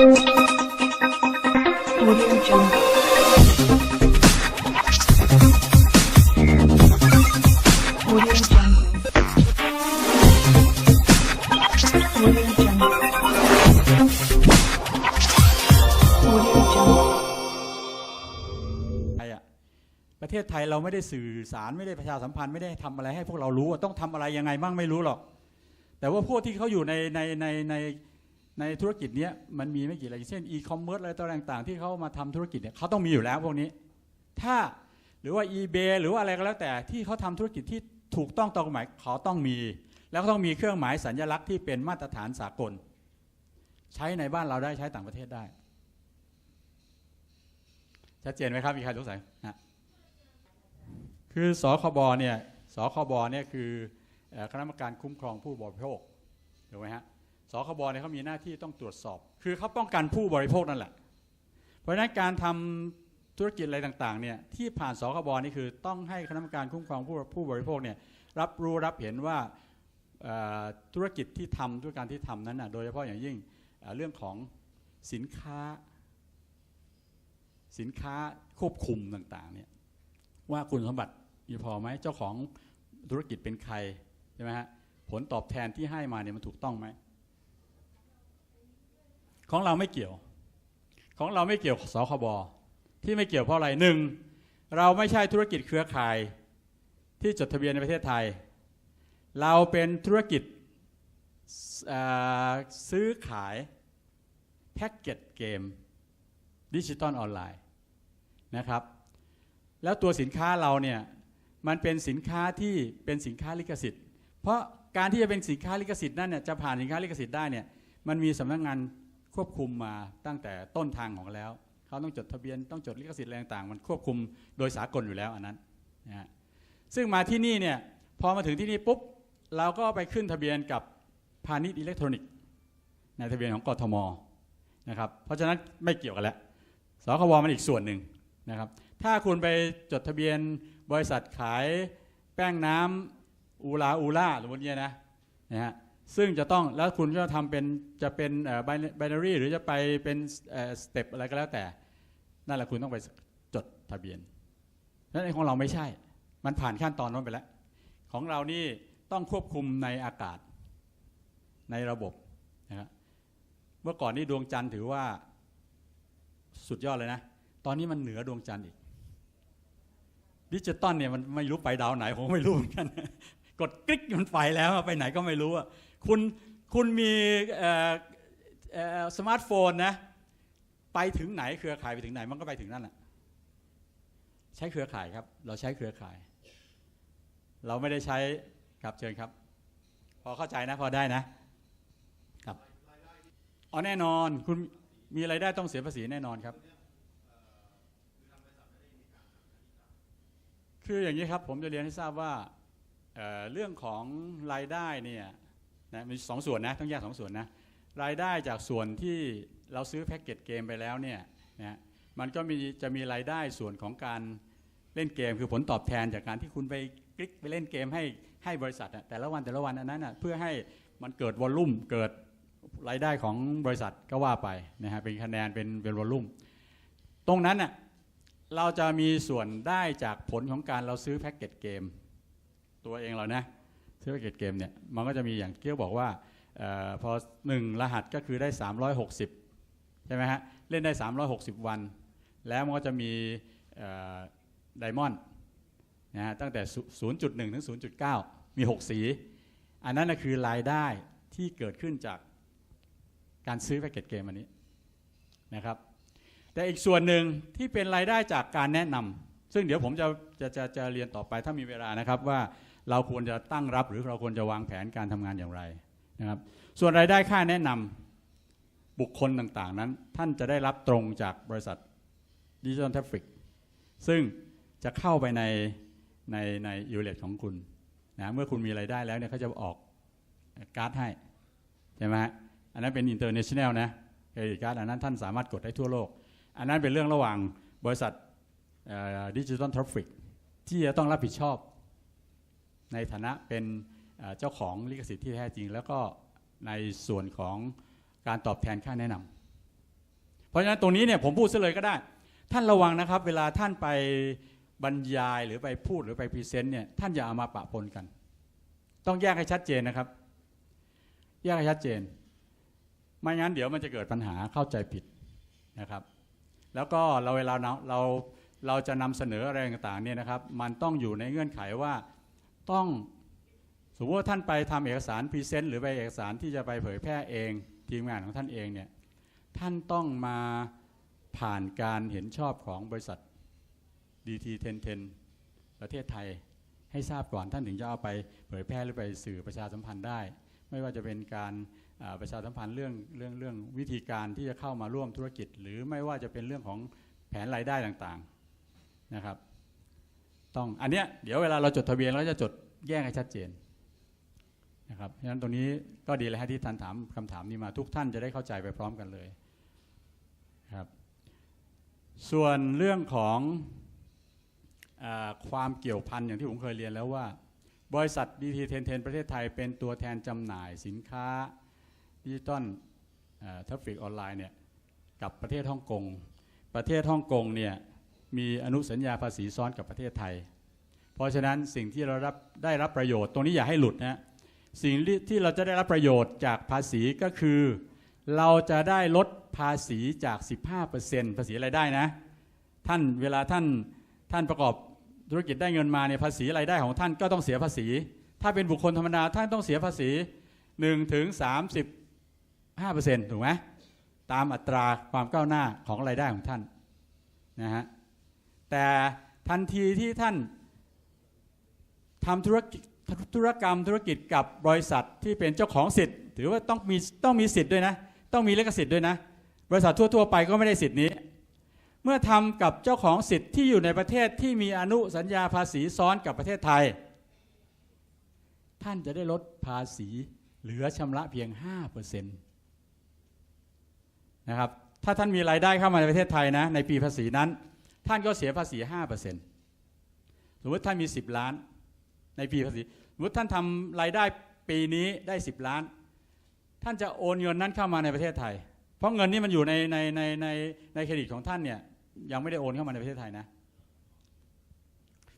Audio Jungle. Audio Jungle. Audio Jungle. Audio Jungle. ไทยอะประเทศไทยเราไม่ได้สื่อสารไม่ได้ประชาสัมพันธ์ไม่ได้ทำอะไรให้พวกเรารู้อะต้องทำอะไรยังไงบ้างไม่รู้หรอก แต่ว่าพวกที่เขาอยู่ในในในใน ในธุรกิจเนี้ยมันมีไม่กี่อะไรเช่นอีคอมเมิร์ซอะไรต่างๆ ที่เขามาทำธุรกิจเนี่ยเขาต้องมีอยู่แล้วพวกนี้ ถ้าหรือว่า eBay หรือว่าอะไรก็แล้วแต่ที่เขาทำธุรกิจที่ถูกต้องตามกฎหมายเขาต้องมี แล้วก็ต้องมีเครื่องหมายสัญลักษณ์ที่เป็นมาตรฐานสากล ใช้ในบ้านเราได้ใช้ต่างประเทศได้ชัดเจนไหมครับมีใครสงสัยฮะคือสคบเนี่ยสคบเนี่ยคือคณะกรรมการคุ้มครองผู้บริโภคถูกไหมฮะ สคบเนี่ยเขามีหน้าที่ต้องตรวจสอบ คือเขาป้องกันผู้บริโภคนั่นแหละ เพราะฉะนั้นการทำธุรกิจอะไรต่างๆเนี่ยที่ผ่านสคบนี่คือต้องให้คณะกรรมการคุ้มครองผู้ผู้บริโภคเนี่ยรับรู้รับเห็นว่าธุรกิจที่ทำธุรการที่ทำนั้นนะโดยเฉพาะอย่างยิ่งเรื่องของสินค้า สินค้าควบคุมต่างๆเนี่ยว่าคุณสมบัติมีพอไหมเจ้าของธุรกิจเป็นใครใช่ไหมฮะผลตอบแทนที่ให้มาเนี่ยมันถูกต้องไหม ของเราไม่เกี่ยว ของเราไม่เกี่ยวสคบที่ไม่เกี่ยวเพราะอะไรหนึ่งเราไม่ใช่ธุรกิจเครือข่าย ที่จดทะเบียนในประเทศไทย เราเป็นธุรกิจซื้อขายแพ็กเกจเกมดิจิตอลออนไลน์นะครับ แล้วตัวสินค้าเราเนี่ยมันเป็นสินค้าที่เป็นสินค้าลิขสิทธิ์ เพราะการที่จะเป็นสินค้าลิขสิทธิ์นั่นเนี่ยจะผ่านสินค้าลิขสิทธิ์ได้เนี่ยมันมีสำนักงาน ควบคุมมาตั้งแต่ต้นทางของแล้วเขาต้องจดทะเบียนต้องจดลิขสิทธิ์อะไรต่างๆมันควบคุมโดยสากลอยู่แล้วอันนั้นนะฮะซึ่งมาที่นี่เนี่ยพอมาถึงที่นี่ปุ๊บเราก็ไปขึ้นทะเบียนกับพาณิชย์อิเล็กทรอนิกส์ในทะเบียนของกทมนะครับเพราะฉะนั้นไม่เกี่ยวกันแล้วสคบมันอีกส่วนหนึ่งนะครับถ้าคุณไปจดทะเบียนบริษัทขายแป้งน้ำอูลาอูล่าสมมติเนี่ยนะนะฮะ ซึ่งจะต้องแล้วคุณก็ทำเป็นจะเป็นไบนารีหรือจะไปเป็นสเต็ปอะไรก็แล้วแต่ นั่นแหละคุณต้องไปจดทะเบียนนั่นเองของเราไม่ใช่ มันผ่านขั้นตอนนั้นไปแล้ว ของเรานี่ต้องควบคุมในอากาศในระบบนะครับเมื่อก่อนนี่ดวงจันทร์ถือว่าสุดยอดเลยนะ ตอนนี้มันเหนือดวงจันทร์อีก ดิจิตอลเนี่ยมันไม่รู้ไปดาวไหนผมไม่รู้เหมือนกัน กดคลิกมันไปแล้วไปไหนก็ไม่รู้อะ คุณคุณมีสมาร์ทโฟนนะ ไปถึงไหนเครือข่ายไปถึงไหนมันก็ไปถึงนั่นแหละใช้เครือข่ายครับ เราใช้เครือข่าย เราไม่ได้ใช้ครับเชิญครับ พอเข้าใจนะพอได้นะครับอ๋อแน่นอนคุณมีรายได้ต้องเสียภาษีแน่นอนครับ คืออย่างนี้ครับผมจะเรียนให้ทราบว่าเเรื่องของรายได้เนี่ย นะมีสองส่วนนะต้องแยกสองส่วนนะรายได้จากส่วนที่เราซื้อแพ็กเกจเกมไปแล้วเนี่ยนะมันก็มีจะมีรายได้ส่วนของการเล่นเกมคือผลตอบแทนจากการที่คุณไปคลิกไปเล่นเกมให้ให้บริษัทอะแต่ละวันแต่ละวันอันนั้นอะเพื่อให้มันเกิดวอลลุ่มเกิดรายได้ของบริษัทก็ว่าไปนะฮะเป็นคะแนนเป็นเป็นวอลลุ่มตรงนั้นน่ะเราจะมีส่วนได้จากผลของการเราซื้อแพ็กเกจเกม ตัวเองเรานะ ซื้อแพ็กเกจเกมเนี่ยมันก็จะมีอย่างเกี้ยวบอกว่าออพอหนึ่งรหัสก็คือได้ 360 ใช่ไหมฮะ เล่นได้ 360 วัน แล้วมันก็จะมีไดมอนด์นะฮะตั้งแต่ 0.1 ถึง 0.9 มี 6 สี อันนั้นนะคือรายได้ที่เกิดขึ้นจากการซื้อแพ็กเกจเกมอันนี้นะครับแต่อีกส่วนหนึ่งที่เป็นรายได้จากการแนะนำ ซึ่งเดี๋ยวผมจะจะจะจะเรียนต่อไปถ้ามีเวลานะครับว่าเราควรจะตั้งรับหรือเราควรจะวางแผนการทำงานอย่างไรนะครับ ส่วนรายได้ค่าแนะนำบุคคลต่างๆ นั้น ท่านจะได้รับตรงจากบริษัทดิจิทัลทราฟิกซึ่งจะเข้าไปในในในยูเลตของคุณนะเมื่อคุณมีรายได้แล้วเนี่ยเขาจะออกการ์ดให้ใช่ไหมอันนั้นเป็น international นะเครดิตการ์ดอันนั้นท่านสามารถกดได้ทั่วโลก อันนั้นเป็นเรื่องระหว่างบริษัท ดิจิทัลทราฟิกที่จะต้องรับผิดชอบ ในฐานะเป็นเจ้าของลิขสิทธิ์ที่แท้จริง แล้วก็ในส่วนของการตอบแทนค่าแนะนเพราะฉะนั้นตรงนี้เนี่ยผมพูดซะเลยก็ได้ ท่านระวังนะครับ เวลาท่านไปบรรยายหรือไปพูดหรือไปพรีเซนต์เนี่ยท่านอย่าเอามาปะปนกัน ต้องแยกให้ชัดเจนนะครับ แยกให้ชัดเจน ไม่งั้นเดี๋ยวมันจะเกิดปัญหาเข้าใจผิดนะครับ แล้วก็เราเวลาเรา เราจะนำเสนออะไรต่างๆเนี่ยนะครับมันต้องอยู่ในเงื่อนไขว่าต้องสมมติว่าท่านไปทำเอกสารพรีเซนต์หรือไปเอกสารที่จะไปเผยแพร่เองทีมงานของท่านเองเนี่ยท่านต้องมาผ่านการเห็นชอบของบริษัท DT 1010 ประเทศไทยให้ทราบก่อนท่านถึงจะเอาไปเผยแพร่หรือไปสื่อประชาสัมพันธ์ได้ ไม่ว่าจะเป็นการประชาสัมพันธ์เรื่องเรื่องเรื่องวิธีการที่จะเข้ามาร่วมธุรกิจ หรือไม่ว่าจะเป็นเรื่องของแผนรายได้ต่างๆ นะครับ ต้องอันเนี้ยเดี๋ยวเวลาเราจดทะเบียนเราจะจดแยกให้ชัดเจนนะครับเพราะฉะนั้นตรงนี้ก็ดีเลยฮะที่ท่านถามคำถามนี้มาทุกท่านจะได้เข้าใจไปพร้อมกันเลยครับ ส่วนเรื่องของอความเกี่ยวพันอย่างที่ผมเคยเรียนแล้วว่า บริษัท DT 1010 ประเทศไทยเป็นตัวแทนจำหน่ายสินค้าดิจิตอลทัฟฟิกออนไลน์เนี่ยกับประเทศฮ่องกง ประเทศฮ่องกงเนี่ย มีอนุสัญญาภาษีซ้อนกับประเทศไทย เพราะฉะนั้นสิ่งที่เรารับได้รับประโยชน์ตรงนี้อย่าให้หลุดนะสิ่งที่เราจะได้รับประโยชน์จากภาษีก็คือ เราจะได้ลดภาษีจาก 15%ภาษีรายได้นะ ท่านเวลาท่านท่านประกอบธุรกิจได้เงินมาเนี่ยภาษีรายได้ของท่านก็ต้องเสียภาษี ถ้าเป็นบุคคลธรรมดาท่านต้องเสียภาษี1ถึง35%ถูกไหมตามอัตราความก้าวหน้าของรายได้ของท่านนะฮะ แต่ทันทีที่ท่านทำธุรกิจธุรกรรมธุรกิจกับบริษัทที่เป็นเจ้าของสิทธิ์ ถือว่าต้องมีต้องมีสิทธิ์ด้วยนะ ต้องมีลิขสิทธิ์ด้วยนะ บริษัททั่วๆไปก็ไม่ได้สิทธิ์นี้ เมื่อทำกับเจ้าของสิทธิ์ที่อยู่ในประเทศที่มีอนุสัญญาภาษีซ้อนกับประเทศไทย ท่านจะได้ลดภาษีเหลือชำระเพียง5%นะครับถ้าท่านมีรายได้เข้ามาในประเทศไทยนะในปีภาษีนั้น ท่านก็เสียภาษี5%สมมติท่านมี10ล้าน ในปีภาษีสมมติท่านทำรายได้ปีนี้ได้10ล้าน ท่านจะโอนเงินนั้นเข้ามาในประเทศไทย เพราะเงินนี้มันอยู่ในในในในในเครดิตของท่านเนี่ยยังไม่ได้โอนเข้ามาในประเทศไทยนะ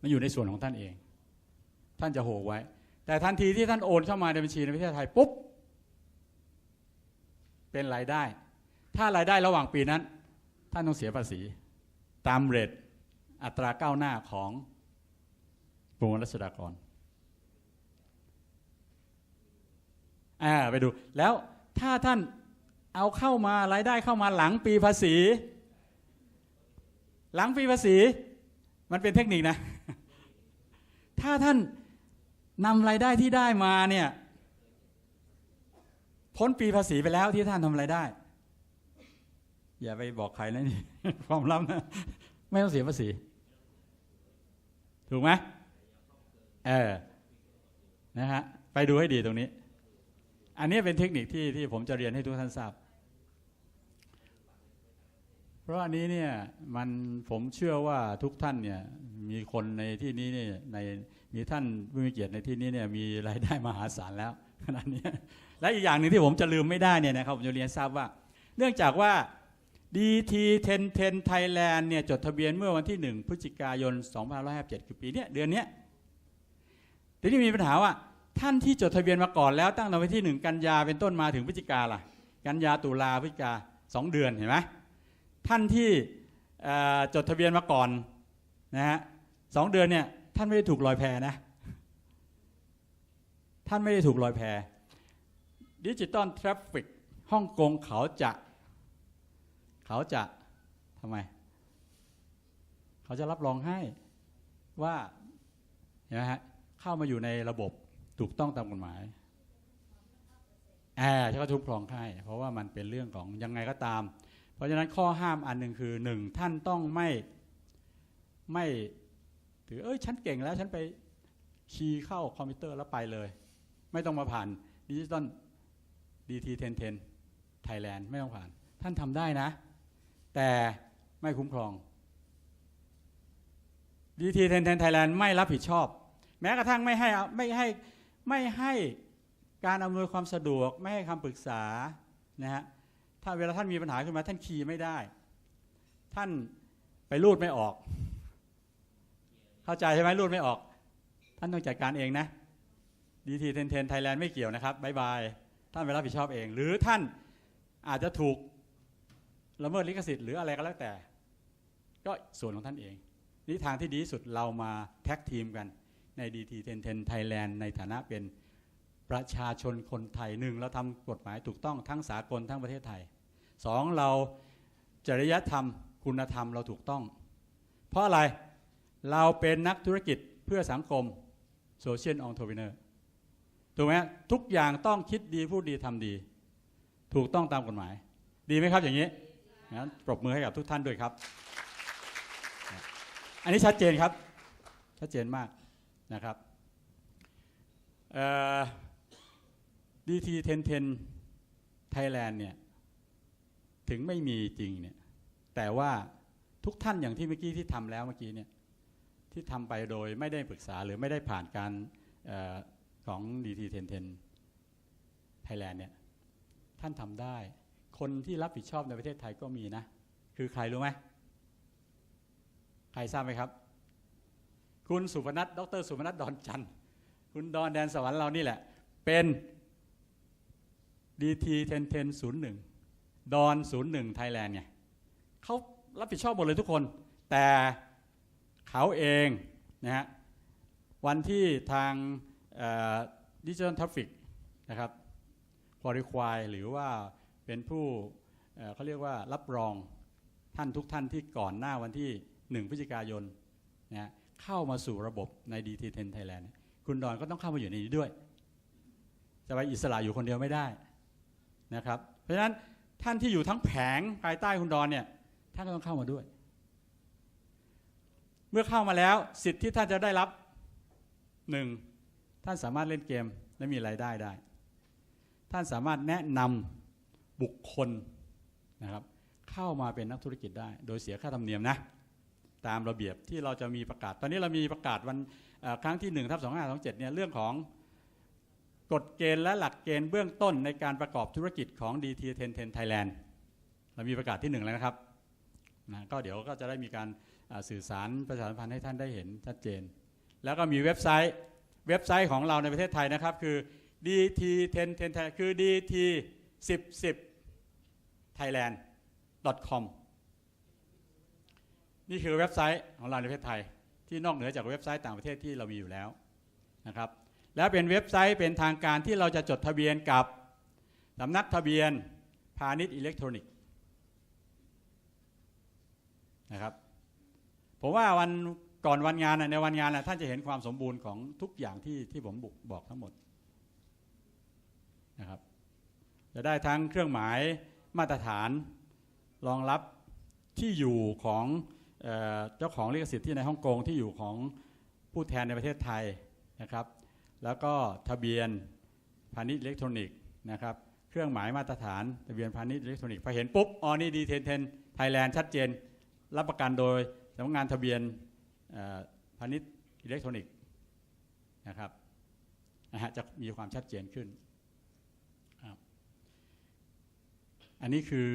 มันอยู่ในส่วนของท่านเอง ท่านจะโหไว้ แต่ทันทีที่ท่านโอนเข้ามาในบัญชีในประเทศไทยปุ๊บเป็นรายได้ ถ้ารายได้ระหว่างปีนั้น ท่านต้องเสียภาษี ตามเรทอัตราก้าวหน้าของกรมรัชดากรอ่าไปดูแล้วถ้าท่านเอาเข้ามารายได้เข้ามาหลังปีภาษี หลังปีภาษี มันเป็นเทคนิคนะ ถ้าท่านนำรายได้ที่ได้มาเนี่ย พ้นปีภาษีไปแล้วที่ท่านทำรายได้ อย่าไปบอกใครนะนี่ความลับนะไม่ต้องเสียภาษี ถูกไหมเออนะฮะไปดูให้ดีตรงนี้ อันนี้เป็นเทคนิคที่ที่ผมจะเรียนให้ทุกท่านทราบ เพราะอันนี้เนี่ยมันผมเชื่อว่าทุกท่านเนี่ยมีคนในที่นี้เนี่ยในมีท่านผู้มีเกียรติในที่นี้เนี่ยมีรายได้มหาศาลแล้วขนาดนี้และอีกอย่างหนึ่งที่ผมจะลืมไม่ได้เนี่ยนะครับผมจะเรียนทราบว่า เนื่องจากว่า DT 1010 Thailand เนี่ยจดทะเบียนเมื่อวันที่ 1 พฤศจิกายน 2557 คือปีเนี้ยเดือนเนี้ยทีนี้มีปัญหาว่า ท่านที่จดทะเบียนมาก่อนแล้วตั้งแต่วันที่ 1 กันยาเป็นต้นมาถึงพฤศจิกาล่ะ กันยาตุลาพฤศจิกาสองเดือนเห็นไหมท่านที่จดทะเบียนมาก่อนนะฮะสองเดือนเนี่ยท่านไม่ได้ถูกลอยแพนะ ท่านไม่ได้ถูกลอยแพดิจิตอลทราฟฟิกฮ่องกงเขาจะ เขาจะทำไม เขาจะรับรองให้ว่าเห็นไหมฮะเข้ามาอยู่ในระบบถูกต้องตามกฎหมายแอบใช่ก็ทุกครองให้เพราะว่ามันเป็นเรื่องของยังไงก็ตาม เพราะฉะนั้นข้อห้ามอันหนึ่งคือหนึ่งท่านต้องไม่ไม่ถือเอ้ยฉันเก่งแล้วฉันไปคีย์เข้าคอมพิวเตอร์แล้วไปเลย ไม่ต้องมาผ่านดิจิตอลดีทีเทนเทนไทยแลนด์ไม่ต้องผ่าน ท่านทำได้นะ แต่ไม่คุ้มครองดีทีเทนเทนไทยแลนด์ไม่รับผิดชอบ แม้กระทั่งไม่ให้อาไม่ให้ไม่ให้การอำนวยความสะดวก ไม่ให้คำปรึกษานะฮะถ้าเวลาท่านมีปัญหาขึ้นมาท่านคีย์ไม่ได้ ท่านไปรูดไม่ออก เข้าใจใช่ไหมรูดไม่ออก ท่านต้องจัดการเองนะดีทีเทนเทนไทยแลนด์ไม่เกี่ยวนะครับบายบายท่านไปรับผิดชอบเอง หรือท่านอาจจะถูก ละเมิดลิขสิทธิ์หรืออะไรก็แล้วแต่ ก็ส่วนของท่านเองนี่ทางที่ดีที่สุดเรามาแท็กทีมกันใน DT 10 10 Thailand ในฐานะเป็นประชาชนคนไทยหนึ่งเราทำกฎหมายถูกต้องทั้งสากลทั้งประเทศไทยสองเราจริยธรรม คุณธรรมเราถูกต้อง เพราะอะไรเราเป็นนักธุรกิจเพื่อสังคมโซเชียลองโท p เนอร์ถูกไหมทุกอย่างต้องคิดดีพูดดีทำดี ถูกต้องตามกฎหมาย ดีไหมครับอย่างนี้ งั้นปรบมือให้กับทุกท่านด้วยครับ อันนี้ชัดเจนครับ ชัดเจนมากนะครับดีทีเทนเทนไทยแลนด์เนี่ยถึงไม่มีจริงเนี่ยแต่ว่าทุกท่านอย่างที่เมื่อกี้ที่ทำแล้วเมื่อกี้เนี่ยที่ทำไปโดยไม่ได้ปรึกษาหรือไม่ได้ผ่านการออของดีทีเทนเทนไทยแลนด์เนี่ยท่านทำได้ คนที่รับผิดชอบในประเทศไทยก็มีนะ คือใครรู้ไหมใครทราบไหมครับ คุณสุพนัทดร สุพนัทดอนจันทร์คุณดอนแดนสวรรค์เรานี่แหละ เป็น DT 10 10 01ดอน01ไทยแลนด์ไงเขารับผิดชอบหมดเลยทุกคน แต่เขาเองนะฮะวันที่ทางดิจิทัลทัฟฟิกนะครับควอริควายหรือว่า เป็นผู้เเขาเรียกว่ารับรองท่านทุกท่านที่ก่อนหน้าวันที่ 1พฤศจิกายนนะเข้ามาสู่ระบบใน DT10 Thailand คุณดอนก็ต้องเข้ามาอยู่ในนี้ด้วย จะไปอิสระอยู่คนเดียวไม่ได้นะครับ เพราะฉะนั้นท่านที่อยู่ทั้งแผงภายใต้คุณดอนเนี่ยท่านก็ต้องเข้ามาด้วย เมื่อเข้ามาแล้วสิทธิ์ที่ท่านจะได้รับหนึ่งท่านสามารถเล่นเกมและมีรายได้ได้ ท่านสามารถแนะนำ บุคคลนะครับเข้ามาเป็นนักธุรกิจได้ โดยเสียค่าธรรมเนียมนะตามระเบียบที่เราจะมีประกาศ ตอนนี้เรามีประกาศวันครั้งที่1ทับสองห้าสองเจ็ดเนี่ยเรื่องของกฎเกณฑ์และหลักเกณฑ์เบื้องต้นในการประกอบธุรกิจของ DT10 ท0 Thailand เรามีประกาศที่ 1 แล้วนะครับนะก็เดี๋ยวก็จะได้มีการสื่อสารประชาสัมพันธ์ให้ท่านได้เห็นชัดเจน แล้วก็มีเว็บไซต์เว็บไซต์ของเราในประเทศไทยนะครับ คือ DT1010 คือ DT1010 thailand.com นี่คือเว็บไซต์ของเราในประเทศไทย ที่นอกเหนือจากเว็บไซต์ต่างประเทศที่เรามีอยู่แล้วนะครับ แล้วเป็นเว็บไซต์เป็นทางการที่เราจะจดทะเบียนกับสำนักทะเบียนพาณิชย์อิเล็กทรอนิกส์นะครับผมว่าวันก่อนวันงานในวันงานท่านจะเห็นความสมบูรณ์ของทุกอย่างที่ที่ผมบอกทั้งหมดนะครับจะได้ทั้งเครื่องหมาย มาตรฐานรองรับที่อยู่ของเออเจ้าของลิขสิทธิ์ที่ในฮ่องกงที่อยู่ของผู้แทนในประเทศไทยนะครับ แล้วก็ทะเบียนพาณิชย์อิเล็กทรอนิกส์นะครับเครื่องหมายมาตรฐานทะเบียนพาณิชย์อิเล็กทรอนิกส์พอเห็นปุ๊บอ๋อนี่ดีเทนเทนไทยแลนด์ชัดเจน รับประกันโดยสำนักงานทะเบียนพาณิชย์อิเล็กทรอนิกส์นะครับนะฮะจะมีความชัดเจนขึ้นครับ อันนี้คือ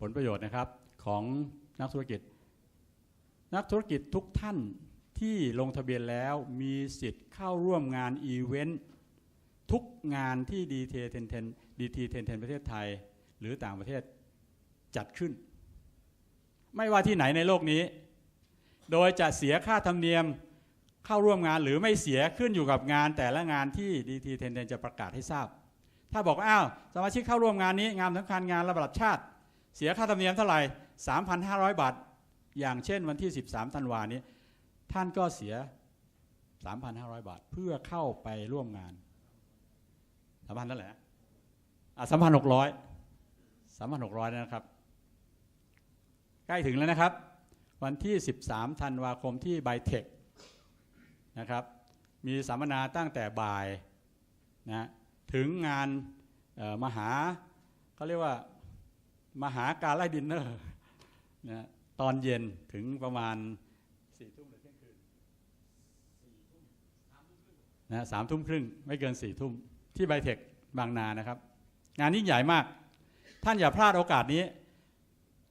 ผลประโยชน์นะครับของนักธุรกิจ นักธุรกิจทุกท่านที่ลงทะเบียนแล้วมีสิทธิ์เข้าร่วมงานอีเวนต์ทุกงานที่ดีเทเทนเทนดีทีเทนเทนประเทศไทย หรือต่างประเทศจัดขึ้น ไม่ว่าที่ไหนในโลกนี้ โดยจะเสียค่าธรรมเนียมเข้าร่วมงานหรือไม่เสียขึ้นอยู่กับงานแต่ละงานที่ดีทีเทนเทนจะประกาศให้ทราบ ถ้าบอกว่าอ้าวสมาชิกเข้าร่วมงานนี้งานสำคัญงานระดับชาติ เสียค่าธรรมเนียมเท่าไหร่3,500 บาท อย่างเช่นวันที่ 13ธันวานี้ ท่านก็เสีย 3,500 บาท เพื่อเข้าไปร่วมงานสามพันเท่าไหร่นะอะสามพันหกร้อยสามพันหกร้อยนะครับ ใกล้ถึงแล้วนะครับ วันที่ 13ธันวาคมที่ไบเทคนะครับ มีสัมมนาตั้งแต่บ่ายนะ ถึงงานมหาเขาเรียกว่ามหาการไล่ดินเนอร์นะตอนเย็นถึงประมาณสี่ทุ่มหรือเที่ยงคืนนะสามทุ่มครึ่งไม่เกินสี่ทุ่มที่ไบเทคบางนานะครับ งานนี้ใหญ่มาก ท่านอย่าพลาดโอกาสนี้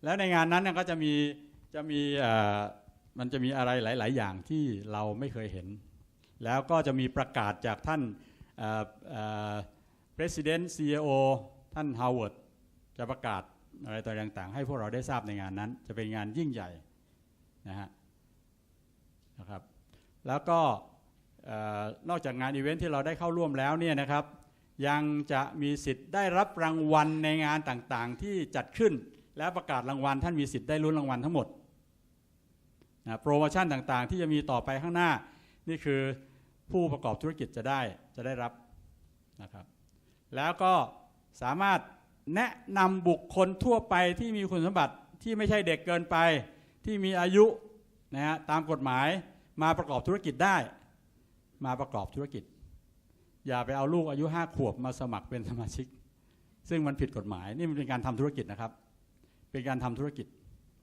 แล้วในงานนั้นก็จะมีจะมีมันจะมีอะไรหลาย ๆ อย่างที่เราไม่เคยเห็น แล้วก็จะมีประกาศจากท่าน เอ่อเอ่อ President CEO ท่าน Howard จะประกาศอะไรต่อต่างๆ ให้พวกเราได้ทราบในงานนั้น จะเป็นงานยิ่งใหญ่นะฮะนะครับแล้วก็นอกจากงานอีเวนท์ที่เราได้เข้าร่วมแล้วเนี่ยนะครับ ยังจะมีสิทธิ์ได้รับรางวัลในงานต่างๆ ที่จัดขึ้นและประกาศรางวัล ท่านมีสิทธิ์ได้ลุ้นรางวัลทั้งหมดนะโปรโมชั่นต่างๆ ที่จะมีต่อไปข้างหน้า นี่คือ ผู้ประกอบธุรกิจจะได้จะได้รับนะครับ แล้วก็สามารถแนะนำบุคคลทั่วไปที่มีคุณสมบัติที่ไม่ใช่เด็กเกินไป ที่มีอายุนะฮะตามกฎหมายมาประกอบธุรกิจได้ มาประกอบธุรกิจ อย่าไปเอาลูกอายุห้าขวบมาสมัครเป็นสมาชิก ซึ่งมันผิดกฎหมายนี่มันเป็นการทำธุรกิจนะครับ เป็นการทำธุรกิจ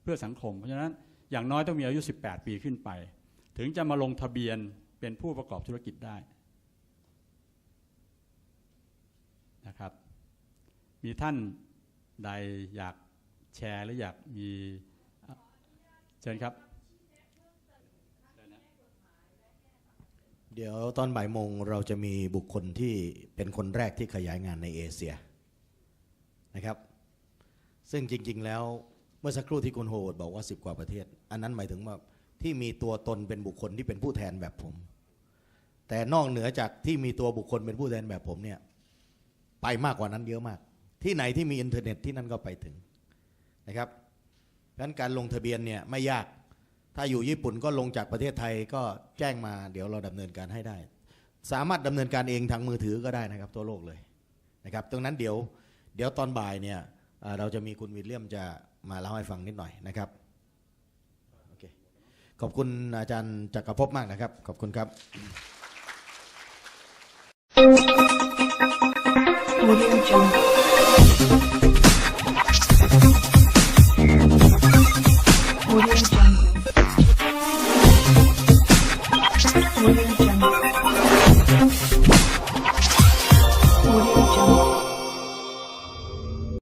เพื่อสังคม เพราะฉะนั้นอย่างน้อยต้องมีอายุ 18 ปีขึ้นไป ถึงจะมาลงทะเบียน เป็นผู้ประกอบธุรกิจได้นะครับ มีท่านใดอยากแชร์หรืออยากมีเชิญครับ เดี๋ยวตอนบ่ายโมงเราจะมีบุคคลที่เป็นคนแรกที่ขยายงานในเอเชียนะครับ ซึ่งจริง ๆ แล้วเมื่อสักครู่ที่คุณโฮดบอกว่า 10 กว่าประเทศ อันนั้นหมายถึงว่า ที่มีตัวตนเป็นบุคคลที่เป็นผู้แทนแบบผม แต่นอกเหนือจากที่มีตัวบุคคลเป็นผู้แทนแบบผมเนี่ย ไปมากกว่านั้นเยอะมาก ที่ไหนที่มีอินเทอร์เน็ตที่นั่นก็ไปถึงนะครับเพราะฉะนั้นการลงทะเบียนเนี่ยไม่ยาก ถ้าอยู่ญี่ปุ่นก็ลงจากประเทศไทยก็แจ้งมาเดี๋ยวเราดำเนินการให้ได้ สามารถดำเนินการเองทางมือถือก็ได้นะครับ ทั่วโลกเลยนะครับ ตรงนั้นเดี๋ยวเดี๋ยวตอนบ่ายเนี่ยเราจะมีคุณวิลเลียมจะมาเล่าให้ฟังนิดหน่อยนะครับ ขอบคุณอาจารย์จักรภพมากนะครับ ขอบคุณครับ Audio Jungle.